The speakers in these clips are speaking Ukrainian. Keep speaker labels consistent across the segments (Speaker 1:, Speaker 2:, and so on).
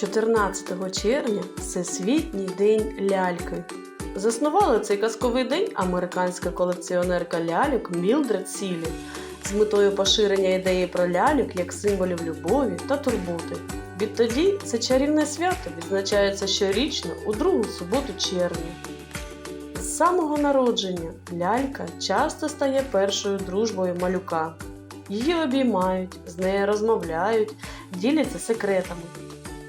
Speaker 1: 14 червня Всесвітній день ляльки. Заснувала цей казковий день американська колекціонерка ляльок Мілдред Сілі з метою поширення ідеї про ляльок як символів любові та турботи. Відтоді це чарівне свято відзначається щорічно у другу суботу червня. З самого народження лялька часто стає першою дружбою малюка. Її обіймають, з нею розмовляють, діляться секретами.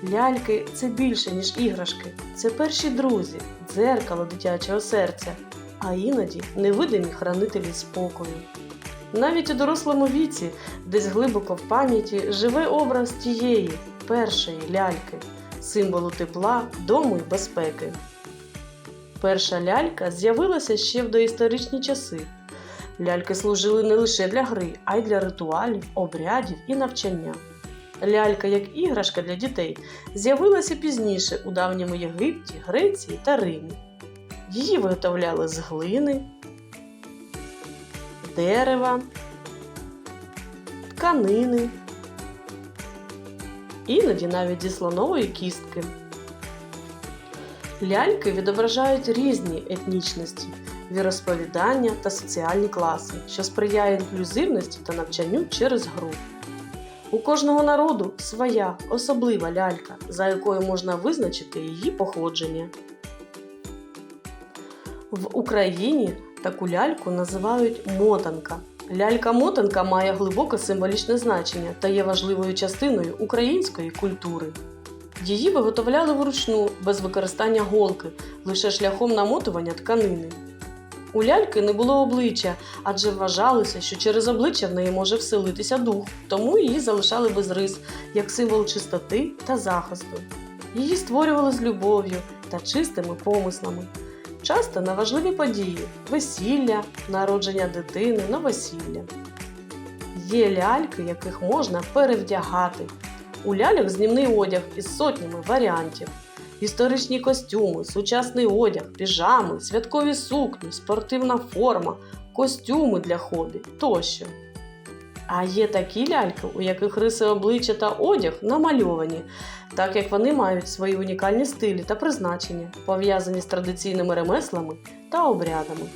Speaker 1: Ляльки це більше, ніж іграшки, це перші друзі, дзеркало дитячого серця, а іноді невидимі хранителі спокою. Навіть у дорослому віці, десь глибоко в пам'яті, живе образ тієї першої ляльки, символу тепла, дому і безпеки. Перша лялька з'явилася ще в доісторичні часи. Ляльки служили не лише для гри, а й для ритуалів, обрядів і навчання. Лялька як іграшка для дітей з'явилася пізніше у давньому Єгипті, Греції та Римі. Її виготовляли з глини, дерева, тканини, іноді навіть зі слонової кістки. Ляльки відображають різні етнічності, віросповідання та соціальні класи, що сприяє інклюзивності та навчанню через гру. У кожного народу своя особлива лялька, за якою можна визначити її походження. В Україні таку ляльку називають мотанка. Лялька-мотанка має глибоке символічне значення та є важливою частиною української культури. Її виготовляли вручну без використання голки, лише шляхом намотування тканини. У ляльки не було обличчя, адже вважалося, що через обличчя в неї може вселитися дух, тому її залишали без рис, як символ чистоти та захисту. Її створювали з любов'ю та чистими помислами. Часто на важливі події весілля, народження дитини, новосілля. Є ляльки, яких можна перевдягати. У ляльок знімний одяг із сотнями варіантів. Історичні костюми, сучасний одяг, піжами, святкові сукні, спортивна форма, костюми для хобі тощо. А є такі ляльки, у яких риси обличчя та одяг намальовані, так як вони мають свої унікальні стилі та призначення, пов'язані з традиційними ремеслами та обрядами.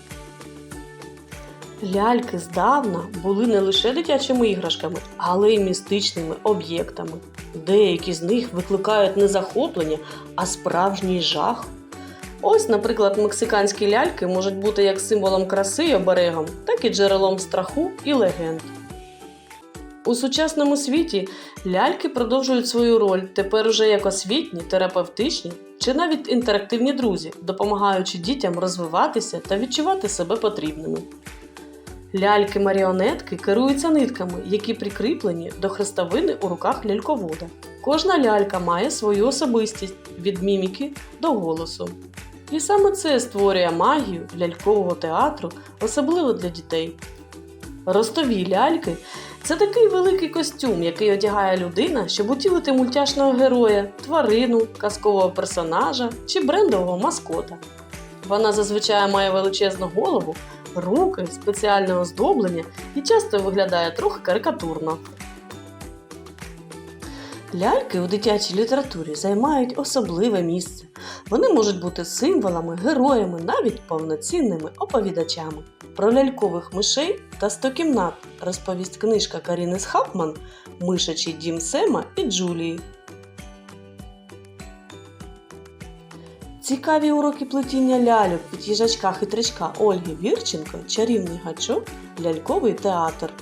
Speaker 1: Ляльки здавна були не лише дитячими іграшками, але й містичними об'єктами. Деякі з них викликають не захоплення, а справжній жах. Ось, наприклад, мексиканські ляльки можуть бути як символом краси й оберегом, так і джерелом страху і легенд. У сучасному світі ляльки продовжують свою роль тепер уже як освітні, терапевтичні чи навіть інтерактивні друзі, допомагаючи дітям розвиватися та відчувати себе потрібними. Ляльки-маріонетки керуються нитками, які прикріплені до хрестовини у руках ляльковода. Кожна лялька має свою особистість від міміки до голосу. І саме це створює магію лялькового театру, особливо для дітей. Ростові ляльки це такий великий костюм, який одягає людина, щоб утілити мультяшного героя, тварину, казкового персонажа чи брендового маскота. Вона зазвичай має величезну голову, руки, спеціальне оздоблення і часто виглядає трохи карикатурно. Ляльки у дитячій літературі займають особливе місце. Вони можуть бути символами, героями, навіть повноцінними оповідачами. Про лялькових мишей та сто кімнат розповість книжка Каріни Схапман Мишачий дім Сема і Джулії. Цікаві уроки плетіння ляльок від їжачка-хитрячка Ольги Вірченко, чарівний гачок, ляльковий театр.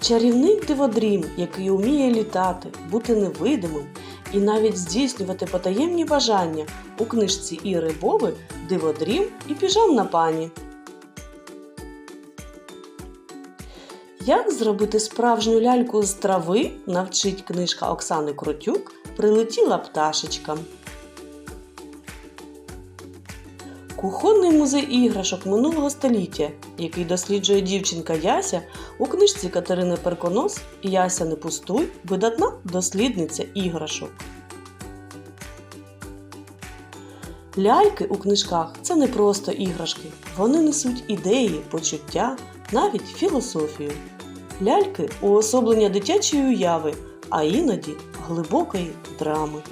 Speaker 1: Чарівник диводрім, який уміє літати, бути невидимим і навіть здійснювати потаємні бажання у книжці Іри Бови Диводрім і піжамна пані. Як зробити справжню ляльку з трави навчить книжка Оксани Крутюк Прилетіла пташечка. Кухонний музей іграшок минулого століття, який досліджує дівчинка Яся у книжці Катерини Перконос Яся не пустуй, видатна дослідниця іграшок. Ляльки у книжках це не просто іграшки. Вони несуть ідеї, почуття, навіть філософію. Ляльки уособлення дитячої уяви, а іноді глибокої драми.